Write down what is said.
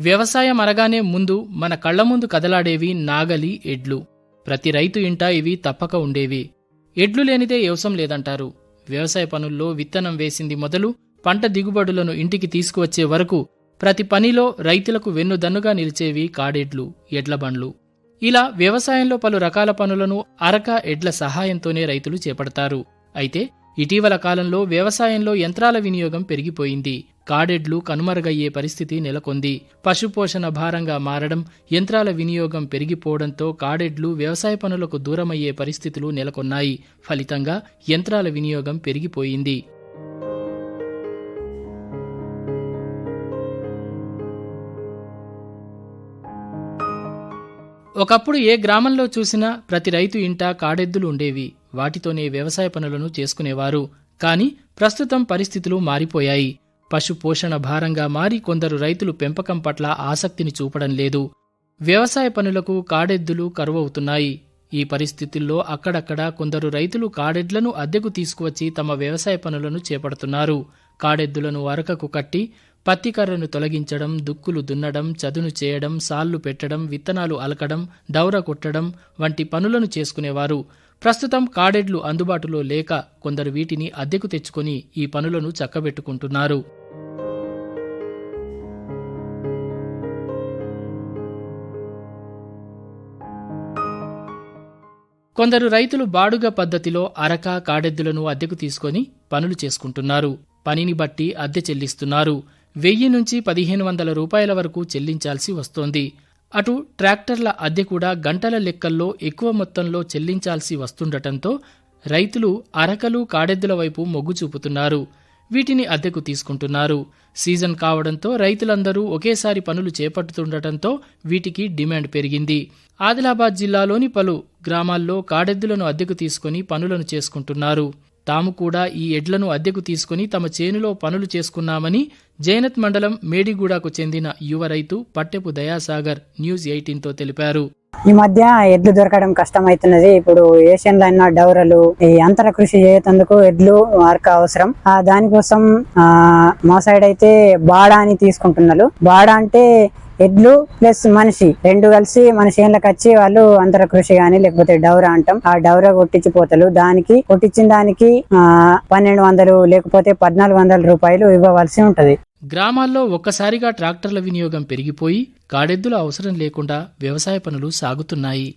వ్యవసాయం అనగానే ముందు మన కళ్ళ ముందు కదలాడేవి నాగలి ఎడ్లు. ప్రతి రైతు ఇంట ఇవి తప్పక ఉండేవి. ఎడ్లు లేనిదే వ్యవసాయం లేదంటారు. వ్యవసాయ పనుల్లో విత్తనం వేసింది మొదలు పంట దిగుబడులను ఇంటికి తీసుకువచ్చే వరకు ప్రతి పనిలో రైతులకు వెన్నుదన్నుగా నిలిచేవి కాడెడ్లు ఎడ్ల బండ్లు. ఇలా వ్యవసాయంలో పలు రకాల పనులను అరక ఎడ్ల సహాయంతోనే రైతులు చేపడతారు. అయితే ఇటీవల కాలంలో వ్యవసాయంలో యంత్రాల వినియోగం పెరిగిపోయింది. కాడెడ్లు కనుమరుగయ్యే పరిస్థితి నెలకొంది. పశుపోషణ భారంగా మారడం యంత్రాల వినియోగం పెరిగిపోవడంతో కాడెడ్లు వ్యవసాయ పనులకు దూరమయ్యే పరిస్థితులు నెలకొన్నాయి. ఫలితంగా యంత్రాల వినియోగం పెరిగిపోయింది. ఒకప్పుడు ఏ గ్రామంలో చూసినా ప్రతి రైతు ఇంట కాడెద్దులు ఉండేవి. వాటితోనే వ్యవసాయ పనులను చేసుకునేవారు. కానీ ప్రస్తుతం పరిస్థితులు మారిపోయాయి. పశు పోషణ భారంగా మారి కొందరు రైతులు పెంపకం పట్ల ఆసక్తిని చూపడం లేదు. వ్యవసాయ పనులకు కాడెద్దులు కరువవుతున్నాయి. ఈ పరిస్థితుల్లో అక్కడక్కడ కొందరు రైతులు కాడెడ్లను అద్దెకు తీసుకువచ్చి తమ వ్యవసాయ పనులను చేపడుతున్నారు. కాడెద్దులను అరకకు కట్టి పత్తి కర్రను తొలగించడం దుక్కులు దున్నడం చదును చేయడం సాళ్ళు పెట్టడం విత్తనాలు అలకడం దౌర కొట్టడం వంటి పనులను చేసుకునేవారు. ప్రస్తుతం కాడెడ్లు అందుబాటులో లేక కొందరు వీటిని అద్దెకు తెచ్చుకొని ఈ పనులను చక్కబెట్టుకుంటున్నారు. కొందరు రైతులు బాడుగ పద్ధతిలో అరక కాడెద్దులను అద్దెకు తీసుకొని పనులు చేసుకుంటున్నారు. పనిని బట్టి అద్దె చెల్లిస్తున్నారు. వెయ్యి నుంచి పదిహేను వందల రూపాయల వరకు చెల్లించాల్సి వస్తోంది. అటు ట్రాక్టర్ల అద్దె కూడా గంటల లెక్కల్లో ఎక్కువ మొత్తంలో చెల్లించాల్సి వస్తుండటంతో రైతులు అరకలు కాడెద్దుల వైపు మొగ్గు చూపుతున్నారు. వీటిని అద్దెకు తీసుకుంటున్నారు. సీజన్ కావడంతో రైతులందరూ ఒకేసారి పనులు చేపట్టుతుండటంతో వీటికి డిమాండ్ పెరిగింది. ఆదిలాబాద్ జిల్లాలోని పలు గ్రామాల్లో కాడెద్దులను అద్దెకు తీసుకుని పనులను చేసుకుంటున్నారు. తాము కూడా ఈ ఎడ్లను అద్దెకు తీసుకుని తమ చేనులో పనులు చేసుకున్నామని జైనత్ మండలం మేడిగూడకు చెందిన యువ రైతు పట్టెపు దయాసాగర్ న్యూస్ ఎయిటీన్తో తెలిపారు. ఈ మధ్య ఎడ్లు దొరకడం కష్టమవుతున్నది ఇప్పుడు ఏషియన్ లైన్ డౌరలు ఈ అంతర కృషి చేసేందుకు ఎడ్లు అరక అవసరం. ఆ దానికోసం ఆ మా సైడ్ అయితే బాడా అని తీసుకుంటున్నారు. బాడా అంటే ఎడ్లు ప్లస్ మనిషి రెండు కలిసి మన చేనులకు వచ్చి వాళ్ళు అంతర కృషి గాని లేకపోతే డౌరా అంటాం. ఆ డౌరా కొట్టించిపోతారు దానికి కొట్టించిన దానికి ఆ పన్నెండు వందలు లేకపోతే పద్నాలుగు వందల రూపాయలు ఇవ్వవలసి ఉంటది. గ్రామాల్లో ఒక్కసారిగా ట్రాక్టర్ల వినియోగం పెరిగిపోయి కాడెద్దుల అవసరం లేకుండా వ్యవసాయ పనులు సాగుతున్నాయి.